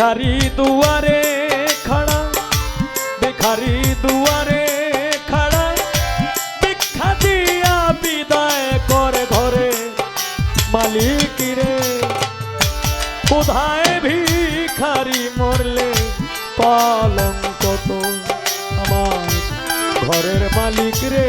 ভিখারি দুয়ারে খাড়া, ভিখারি দুয়ারে খাড়া, ভিক্ষা দিয়া বিদায় করে ঘরে। মালিক রে, কোথায় ভিখারি মরলে? পালং কত আমার ঘরের মালিক রে।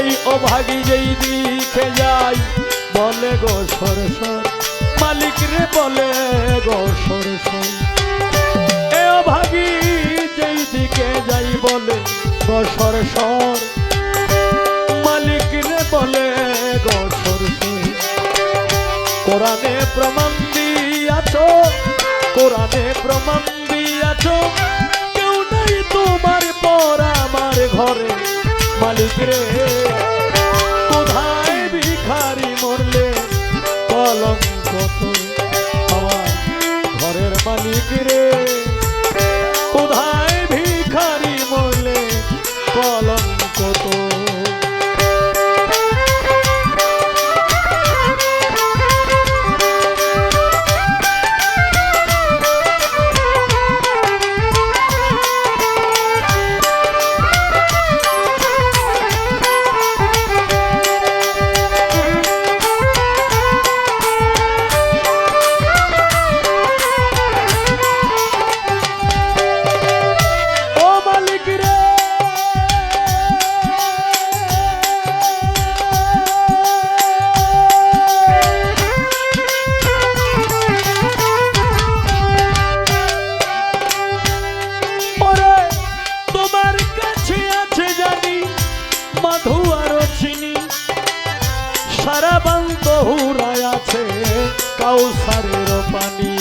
এই অভাগী যেই দিকে যাই, বলে গো সর সর মালিক রে বলে গো সর সর এ অভাগী যেই দিকে যাই, বলে গো সর সর মালিক রে বলে গো সর সর কোরআনে প্রমাণ দিয়াছ, কোরআনে প্রমাণ দিয়াছ। কেউ নাই তোমার পর আমার ঘরে। মালিক রে। কোথায় ভিখারি মরলে? কলম কত আমার ঘরের মালিক রে। কাউসারের পানি।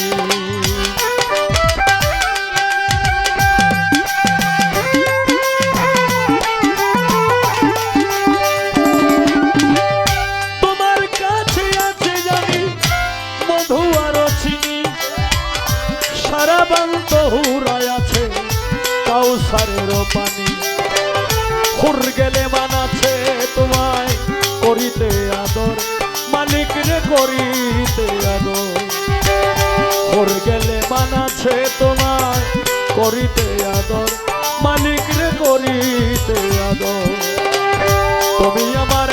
তোমার কাছে মধু আর চিনি। সারা বান্ত হুরায় আছে কাউসারের পানি। হুর গেলে মানাছে তোমায় করিতে আদর। মালিক রে করিতে মানাছে তোমার করিতে আদর। মালিক রে করিতে আদর। তুমি আমার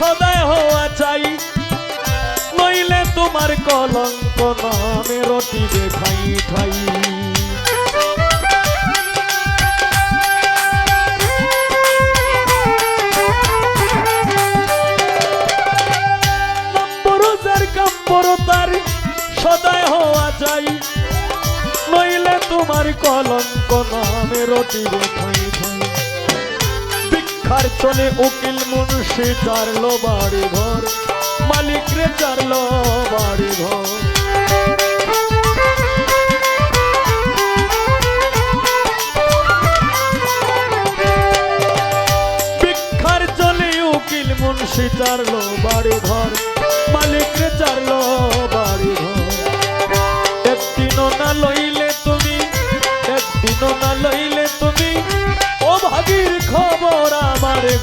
সদায় হওয়া চাই। নইলে তোমার কলঙ্ক নামে রটিবে ঠাই কাম্বরতার সদায় হওয়া চাই। নইলে তোমার কলঙ্ক নামে রটিবে খাই ঠাই। ভিক্ষার চলে উকিল মুন্সি চারলো বাড়ি ঘর, মালিক রে চারলো বাড়ি ঘর। বিক্ষার চলে উকিল মুন্সি চারলো বাড়ি ঘর।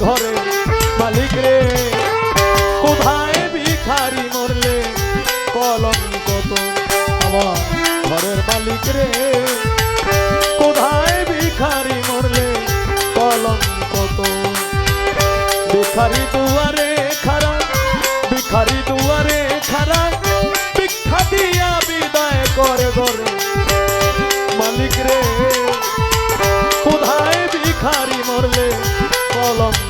ঘরে মালিক রে। কোথায় ভিখারি মরলে? কলঙ্ক তো আমার ঘরের মালিক রে। কোথায় ভিখারি মরলে? কলঙ্ক তো ভিখারি দুয়ারে খারা, ভিখারি দুয়ারে খারা, ভিক্ষা দিয়া বিদায় করে ঘরে